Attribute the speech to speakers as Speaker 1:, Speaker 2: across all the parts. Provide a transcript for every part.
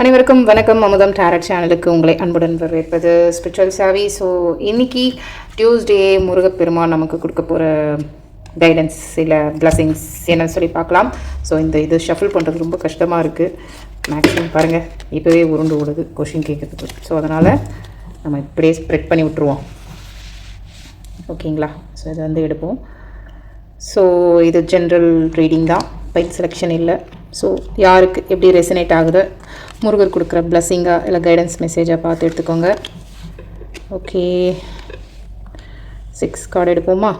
Speaker 1: அனைவருக்கும் வணக்கம். அமுதம் டேரட் சேனலுக்கு உங்களை அன்புடன் வரவேற்பது ஸ்பிரிச்சுவல் சாவி ஸோ இன்னைக்கு டியூஸ்டே முருகப்பெருமான் நமக்கு கொடுக்க போகிற கைடன்ஸ் சில பிளஸ்ஸிங்ஸ் என்னன்னு சொல்லி பார்க்கலாம். ஸோ இந்த இது ஷஃபிள் பண்ணுறது ரொம்ப கஷ்டமாக இருக்குது மேக்ஸிமம் பாருங்கள் இப்போவே உருண்டு ஓடுது கொஷின் கேட்குறதுக்கு. ஸோ அதனால் நம்ம இப்படியே ஸ்ப்ரெட் பண்ணி விட்ருவோம் ஓகேங்களா ஸோ இதை வந்து எடுப்போம். ஸோ இது ஜென்ரல் ரீடிங் தான். பைல் செலெக்ஷன் இல்லை. ஸோ யாருக்கு எப்படி ரெசனேட் ஆகுதோ முருகர் கொடுக்குற பிளஸ்ஸிங்காக இல்லை கைடன்ஸ் மெசேஜாக பார்த்து எடுத்துக்கோங்க. ஓகே சிக்ஸ் கார்டு எடுப்போமா?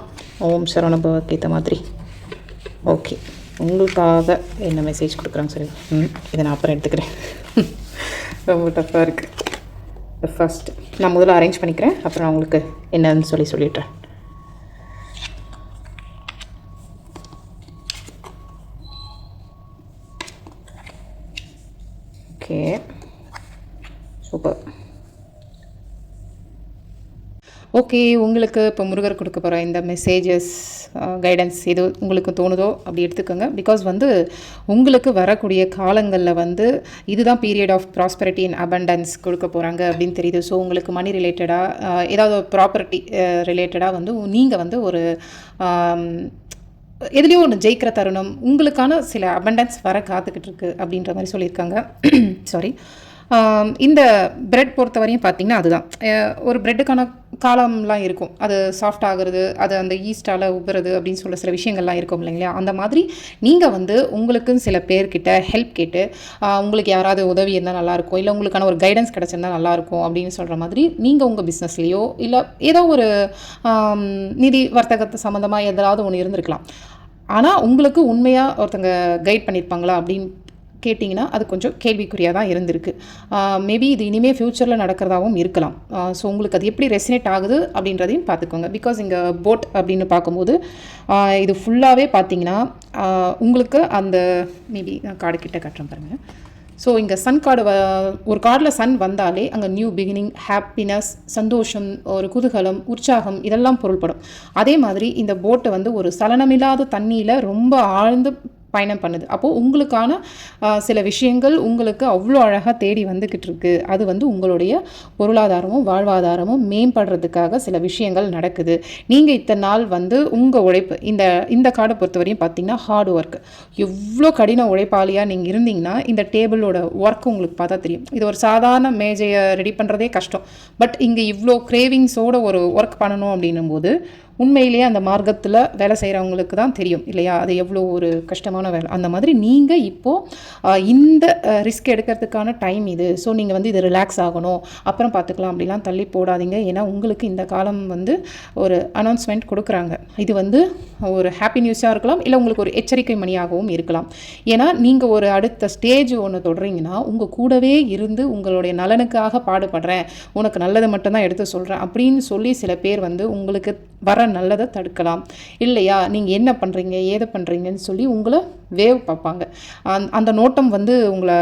Speaker 1: ஓம் சரவணபவக்கு ஏற்ற மாதிரி. ஓகே உங்களுக்காக என்ன மெசேஜ் கொடுக்குறாங்க சரி ம் இதை நான் அப்புறம் எடுத்துக்கிறேன். ரொம்ப டஃப்பாக இருக்குது ஃபஸ்ட்டு நான் முதல்ல அரேஞ்ச் பண்ணிக்கிறேன். அப்புறம் உங்களுக்கு என்னன்னு சொல்லி சொல்லிடுறேன். ஓகே சூப்பர் ஓகே உங்களுக்கு இப்போ முருகர் கொடுக்க போகிற இந்த மெசேஜஸ் கைடன்ஸ் uh, எது உங்களுக்கு தோணுதோ அப்படி எடுத்துக்கோங்க. பிகாஸ் வந்து உங்களுக்கு வரக்கூடிய காலங்களில் வந்து இதுதான் period of prosperity and abundance கொடுக்க போகிறாங்க அப்படின்னு தெரியுது. ஸோ உங்களுக்கு மணி ரிலேட்டடாக uh, ஏதாவது ப்ராப்பர்ட்டி ரிலேட்டடாக uh, வந்து நீங்கள் வந்து ஒரு um, எதுலேயோ எதுலேயும் ஒன்று ஜெயிக்கிற தருணம் உங்களுக்கான சில அபண்டன்ஸ் வர காத்துக்கிட்டு இருக்கு அப்படின்ற மாதிரி சொல்லியிருக்காங்க. சாரி இந்த பிரெட் பொறுத்த வரையும் பார்த்தீங்கன்னா அதுதான் ஒரு பிரெட்டுக்கான காலம்லாம் இருக்கும். அது சாஃப்ட் ஆகுறது அது அந்த ஈஸ்டால் உப்புறது அப்படின்னு சொல்ல சில விஷயங்கள்லாம் இருக்கும் இல்லைங்களா? அந்த மாதிரி நீங்கள் வந்து உங்களுக்குன்னு சில பேர்கிட்ட ஹெல்ப் கேட்டு உங்களுக்கு யாராவது உதவி இருந்தால் நல்லாயிருக்கும் இல்லை உங்களுக்கான ஒரு கைடன்ஸ் கிடச்சிருந்தா நல்லாயிருக்கும் அப்படின்னு சொல்கிற மாதிரி நீங்கள் உங்கள் பிஸ்னஸ்லேயோ இல்லை ஏதோ ஒரு நிதி வர்த்தகத்தை சம்மந்தமாக எதாவது ஒன்று இருந்திருக்கலாம். ஆனால் உங்களுக்கு உண்மையாக ஒருத்தங்க கைட் பண்ணியிருப்பாங்களா அப்படின்னு கேட்டிங்கன்னா அது கொஞ்சம் கேள்விக்குறியாக தான் இருந்திருக்கு மேபி இது இனிமேல் ஃப்யூச்சரில் நடக்கிறதாகவும் இருக்கலாம். ஸோ உங்களுக்கு அது எப்படி ரெசினேட் ஆகுது அப்படின்றதையும் பார்த்துக்கோங்க. பிகாஸ் இங்கே போட் அப்படின்னு பார்க்கும்போது இது ஃபுல்லாகவே பார்த்தீங்கன்னா உங்களுக்கு அந்த மேபி நான் கார்டு கிட்ட கட்டுறேன் பாருங்கள் ஸோ இங்கே சன் கார்டு வ ஒரு கார்டில் சன் வந்தாலே அங்கே நியூ பிகினிங் ஹாப்பினஸ் சந்தோஷம் ஒரு குதூகலம் உற்சாகம் இதெல்லாம் பொருள்படும். அதே மாதிரி இந்த போட்டை வந்து ஒரு சலனமில்லாத தண்ணியில் ரொம்ப ஆழ்ந்து பயணம் பண்ணுது. அப்போது உங்களுக்கான சில விஷயங்கள் உங்களுக்கு அவ்வளோ அழகாக தேடி வந்துக்கிட்டு இருக்கு. அது வந்து உங்களுடைய பொருளாதாரமும் வாழ்வாதாரமும் மேம்படுறதுக்காக சில விஷயங்கள் நடக்குது. நீங்கள் இத்தனை நாள் வந்து உங்கள் உழைப்பு இந்த இந்த கார்டை பொறுத்தவரையும் பார்த்தீங்கன்னா ஹார்ட் ஒர்க் எவ்வளோ கடின உழைப்பாளியாக நீங்கள் இருந்தீங்கன்னா இந்த டேபிளோட ஒர்க் உங்களுக்கு பார்த்தா தெரியும். இது ஒரு சாதாரண மேஜையை ரெடி பண்ணுறதே கஷ்டம். பட் இங்கே இவ்வளோ கிரேவிங்ஸோட ஒரு ஒர்க் பண்ணணும் அப்படின்னும் போது உண்மையிலேயே அந்த மார்க்கத்தில் வேலை செய்கிறவங்களுக்கு தான் தெரியும் இல்லையா? அது எவ்வளோ ஒரு கஷ்டமான வேலை. அந்த மாதிரி நீங்கள் இப்போது இந்த ரிஸ்க் எடுக்கிறதுக்கான டைம் இது. ஸோ நீங்கள் வந்து இது ரிலாக்ஸ் ஆகணும். அப்புறம் பார்த்துக்கலாம். அப்படிலாம் தள்ளி போடாதீங்க. ஏன்னா உங்களுக்கு இந்த காலம் வந்து ஒரு அனௌன்ஸ்மெண்ட் கொடுக்குறாங்க. இது வந்து ஒரு ஹாப்பி நியூஸாக இருக்கலாம். இல்லை உங்களுக்கு ஒரு எச்சரிக்கை மணியாகவும் இருக்கலாம். ஏன்னா நீங்கள் ஒரு அடுத்த ஸ்டேஜ் ஒன்று தொடறீங்கன்னா உங்கள் கூடவே இருந்து உங்களுடைய நலனுக்காக பாடுபடுறேன். உனக்கு நல்லதை மட்டும்தான் எடுத்து சொல்கிறேன் அப்படின்னு சொல்லி சில பேர் வந்து உங்களுக்கு வர நல்லதை தடுக்கலாம். இல்லையா? நீங்கள் என்ன பண்ணுறீங்க ஏதை பண்ணுறீங்கன்னு சொல்லி உங்களை வேவ் பார்ப்பாங்க. அந் அந்த நோட்டம் வந்து உங்களை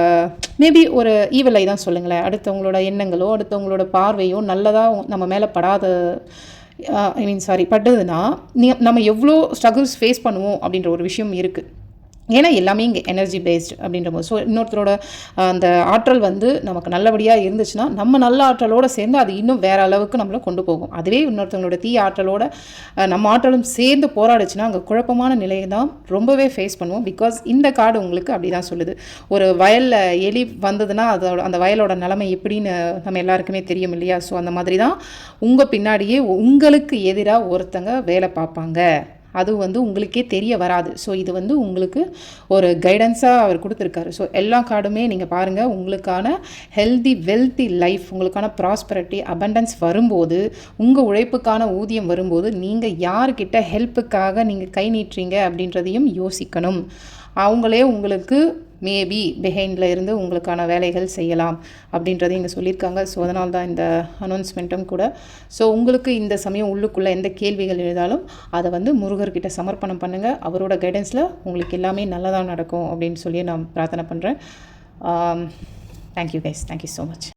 Speaker 1: மேபி ஒரு ஈவலை தான் சொல்லுங்களேன். அடுத்தவங்களோட எண்ணங்களோ அடுத்தவங்களோட பார்வையோ நல்லதாக நம்ம மேலே படாத ஐ மீன் சாரி பட்டதுன்னா நீ நம்ம எவ்வளோ ஸ்ட்ரகிள்ஸ் ஃபேஸ் பண்ணுவோம் அப்படின்ற ஒரு விஷயம் இருக்குது ஏன்னா எல்லாமே இங்கே எனர்ஜி பேஸ்ட் அப்படின்ற போது. ஸோ இன்னொருத்தரோட அந்த ஆற்றல் வந்து நமக்கு நல்லபடியாக இருந்துச்சுன்னா நம்ம நல்ல ஆற்றலோடு சேர்ந்து அது இன்னும் வேற அளவுக்கு நம்மளை கொண்டு போகும். அதுவே இன்னொருத்தவங்களோட தீய ஆற்றலோட நம்ம ஆற்றலும் சேர்ந்து போராடுச்சுன்னா அங்கே குழப்பமான நிலையை தான் ரொம்பவே ஃபேஸ் பண்ணுவோம். பிகாஸ் இந்த கார்டு உங்களுக்கு அப்படி தான் சொல்லுது. ஒரு வயலில் எலி வந்ததுன்னா அதோட அந்த வயலோட நிலைமை எப்படின்னு நம்ம எல்லாருக்குமே தெரியும் இல்லையா? ஸோ அந்த மாதிரி தான் உங்கள் பின்னாடியே உங்களுக்கு எதிராக ஒருத்தங்க வேலை பார்ப்பாங்க. அது வந்து உங்களுக்கே தெரிய வராது. ஸோ இது வந்து உங்களுக்கு ஒரு கைடன்ஸாக அவர் கொடுத்துருக்காரு. ஸோ எல்லா கார்டுமே நீங்கள் பாருங்கள் உங்களுக்கான ஹெல்தி வெல்தி லைஃப் உங்களுக்கான ப்ராஸ்பரட்டி அபண்டன்ஸ் வரும்போது உங்கள் உழைப்புக்கான ஊதியம் வரும்போது நீங்கள் யார்கிட்ட ஹெல்ப்புக்காக நீங்கள் கை நீட்டுறீங்க அப்படின்றதையும் யோசிக்கணும். அவங்களே உங்களுக்கு மேபி பிஹைண்டில் இருந்து உங்களுக்கான வேலைகள் செய்யலாம் அப்படின்றதையும் இங்கே சொல்லியிருக்காங்க. ஸோ அதனால் தான் இந்த அனௌன்ஸ்மெண்ட்டும் கூட. ஸோ உங்களுக்கு இந்த சமயம் உள்ளுக்குள்ளே எந்த கேள்விகள் எழுதாலும் அதை வந்து முருகர்கிட்ட சமர்ப்பணம் பண்ணுங்கள் அவரோட கைடன்ஸில் உங்களுக்கு எல்லாமே நல்லதாக நடக்கும் அப்படின்னு சொல்லி நான் பிரார்த்தனை பண்ணுறேன் thank you guys thank you so much